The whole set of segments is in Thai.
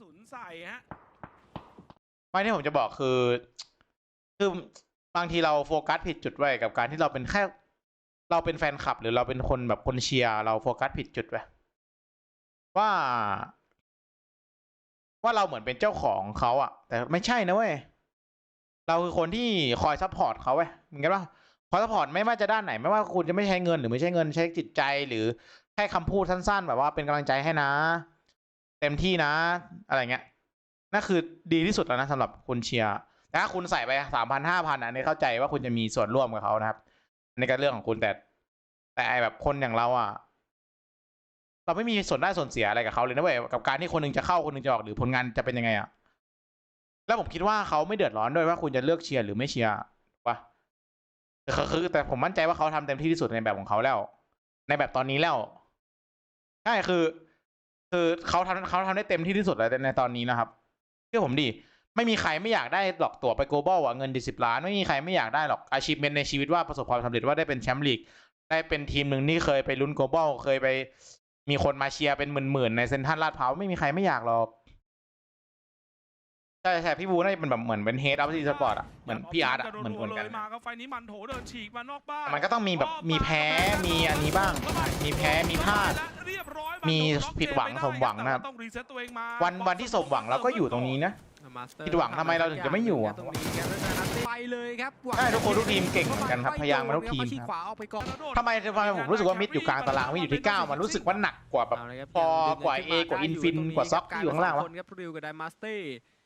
สุนใส่ฮะไม่ที่ผมจะบอกคือ คือบางทีเราโฟกัสผิดจุดไว้กับการที่เราเป็นแค่ เราเป็นแฟนคลับ หรือเราเป็นคนแบบคนเชียร์เราโฟกัสผิดจุดไว้ว่า ว่าเราเหมือนเป็นเจ้าของเขาอะแต่ไม่ใช่นะเว้ยเราคือคนที่คอยซัพพอร์ตเขาเว้ยเหมือนกันว่าคอยซัพพอร์ตไม่ว่าจะด้านไหน ไม่ว่าคุณจะไม่ใช้เงินหรือไม่ใช้เงินใช้จิตใจหรือแค่คำพูดสั้นๆ แบบว่าเป็นกำลังใจให้นะ ต็มที่นะ อะไรเงี้ยนั่นคือดีที่สุดแล้วนะสำหรับคุณเชียร์แต่ถ้าคุณใส่ไปสามพันห้าพันอันนี้เข้าใจว่าคุณจะมีส่วนร่วมกับเขานะครับในการเรื่องของคุณแต่ แต่ไอแบบคนอย่างเราอะเราไม่มีส่วนได้ส่วนเสียอะไรกับเขาเลยนะเว้ยกับการที่คนหนึงจะเข้าคนหนึงจะออกหรือผลงานจะเป็นยังไงอะแล้วผมคิดว่าเขาไม่เดือดร้อนด้วยว่าคุณจะเลือกเชียร์หรือไม่เชียร์ถูกปะแต่คือคือแต่ผมมั่นใจว่าเขาทำเต็มที่ที่สุดในแบบของเขาแล้ว ในแบบตอนนี้แล้วใช่คือ คือเขาทำเขาทำได้เต็มที่ที่สุดแล้วในตอนนี้นะครับเชื่อผมดิไม่มีใครไม่อยากได้หรอกตั๋วไปโกลบอลอะเงินดิสิบล้าน ไม่มีใครไม่อยากได้หรอกอาชีพเมนในชีวิตว่าประสบความสำเร็จว่าได้เป็นแชมป์ลีกได้เป็นทีมหนึ่งที่เคยไปลุ้นโกลบอลเคยไปมีคนมาเชียร์เป็นหมื่นๆในเซนทรัลลาดพร้าวไม่มีใครไม่อยากหรอกใช่ใช่พี่บูน่าจะเป็นแบบเหมือนเป็นเฮดอัพซีสปอร์ตอะเหมือนพี่อาร์ตอะเหมือนคนกันเลยมาครับไฟนี้มันโถเดินฉีกมานอกบ้านมันก็ต้องมีแบบมีแพ้มีอันนี้บ้าง มีแพ้มีพลาดเรียบร้อย มีผิดหวังสมหวังนะครับต้องรีเซ็ตตัวเองมาวันวันที่สมหวังเราก็อยู่ตรงนี้นะ ผิดหวังทำไมเราถึงจะไม่อยู่อะตรงนี้ครับแล้วจากนั้นไปเลยครับหวังใช่ทุกคนทุกทีมเก่งเหมือนกันครับพยายามมาทุกทีมเข้ชี้ครับขวาออกไปก่อนทำไมทำไมผมรู้สึกว่ามิดอยู่กลางตารางมิดอยู่ที่เก้ามันรู้สึกว่าหนักกว่าแบบเอาละครับพอกว่าเอกว่าอินฟินกว่าซ็อกที่อยู่ข้างล่างวะ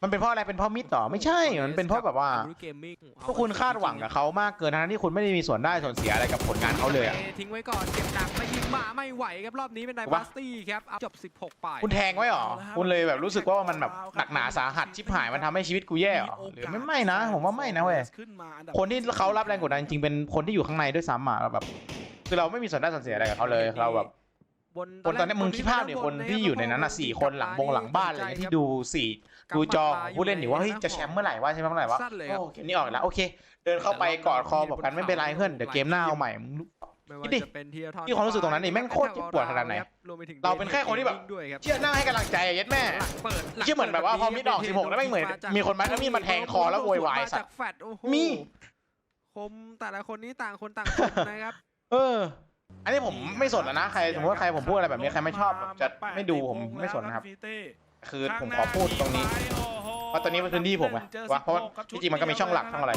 คนครับริวกับไดมาสเต้มันเป็นเพราะอะไรเป็นเพราะมิดต่อไม่ใช่มันเป็นเพราะแบบว่าเกมมิ่งพวกคุณคาดหวังกับเขามากเกินทั้งที่คุณไม่ได้มีส่วนได้ส่วนเสียอะไรกับผลงานเขาเลยอะทิ้งไว้ก่อนเก็บหนักไม่ยิงมาไม่ไหวครับรอบนี้เป็นไดถูกมาปะสตี้ครับเอาจบ 16 ไปคุณแทงไว้หรอคุณเลยแบบรู้สึกว่ามันแบบหนักหนาสาหัสชิบหายมันทำให้ชีวิตกูแย่หรอหรือไม่ไม่นะ ผมว่าไม่นะเว้ยขึ้นมาอัดับคนที่เขารับแรงกดดันจริงๆเป็นคนที่อยู่ข้างในด้วยซ้ำอะแบบคือเราไม่มีส่วนได้ส่วนเสียอะไรกับเขาเลยเราแบบ บนคนตอนนี้มึงคิดภาพเนี่ยคนที่อยู่ในนั้นอะสี่คนหลังบงหลังบ้านอะไรเงี้ยที่ดูสี่ดูจอของผู้เล่นอยู่ว่าเฮ้ยจะแชมป์เมื่อไหร่วะใช่ไหมเมื่อไหร่วะสั้นเลยครับโอ้เกมนี้ออกแล้วโอเค เดินเข้าไปกอดคอบอกกันไม่เป็นไรเพื่อนเดี๋ยวเกมหน้าเอาใหม่มึงไม่คิว่าดดิจะเป็นธีรทรที่ความรู้สึกตรงนั้นนี่แม่งโคตรเจ็บปวดขนาดไหนรวมไปถึงเราเป็นแค่คนที่แบบด้วยครับเชื่อหน้าให้กำลังใจอะเย็ดแม่หลังเปิดหลังเชื่อเหมือนแบบว่าพอมิดออก 16 แล้วแม่งเหมือน มีคนมาแล้วมีดมาแทงคอแล้วโวยวายสัตว์มจกแฟดโอ้โหมีคมแต่ละคนนี้ต่างคนต่างคมนะครับ เออ อันนี้ผมไม่สนแล้วนะใครสมมติว่าใครผมพูดอะไรแบบนี้ใครไม่ชอบจะไม่ดูผมไม่สนนะครับ คือผมขอพูดตรงนี้ เพราะตอนนี้เป็นพื้นที่ผมไงว่าเพราะว่าที่จริงมันก็มีช่องหลักช่องอะไร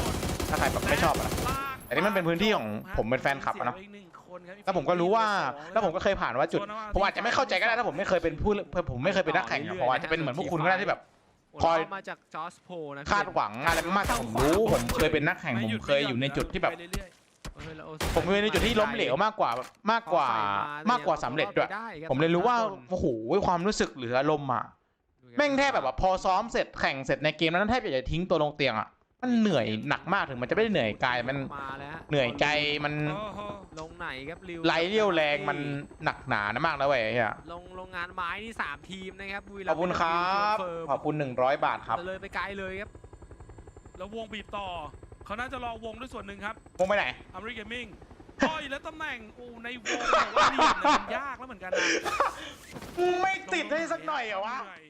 ถ้าใครแบบไม่ชอบอะแต่นี่มันเป็นพื้นที่ของผมเป็นแฟนคลับอะเนาะแล้วผมก็รู้ว่าแล้วผมก็เคยผ่านว่าจุดผมอาจจะไม่เข้าใจก็ได้ถ้าผมไม่เคยเป็นผู้ผมไม่เคยเป็นนักแข่งอะผมอาจจะเป็นเหมือนพวกคุณก็ได้ที่แบบคอยมาจากจอสโพนะคาดหวังอะไรมากๆแต่ผมรู้ผมเคยเป็นนักแข่งผมเคยอยู่ในจุดที่แบบ ผมเคยในจุดที่ล้มเหลวมากกว่ามากกว่ามากกว่าสำเร็จด้วย ผมเลยรู้ว่าโอ้โหความรู้สึกหรืออารมณ์อะแม่งแทบแบบว่าพอซ้อมเสร็จแข่งเสร็จในเกมนั้นแทบอยากจะทิ้งตัวลงเตียงอะมันเหนื่อยหนักมากถึงมันจะไม่ได้เหนื่อยกายมันมาแล้วฮะเหนื่อยใจมันลงไหนครับริวไหลเรี่ยวแรงมันหนักหนานะมากนะเว้ยเฮียลงลงงานไม้นี่สามทีมนะครับบุรีขอบคุณครับเฟิร์มขอบคุณหนึ่งร้อยบาทครับเลยไปไกลเลยครับแล้ววงบีบต่อ เขาน่าจะรอวงด้วยส่วนหนึ่งครับวงไปไหนอเมริกามิ่งต่อยแล้วตำแหน่งโอ้ในวงบอกว่าเหลี่ยมเนี่ยมันยากแล้วเหมือนกันนะ ไม่ติดให้สักหน่อยเหรอวะเหนื่อย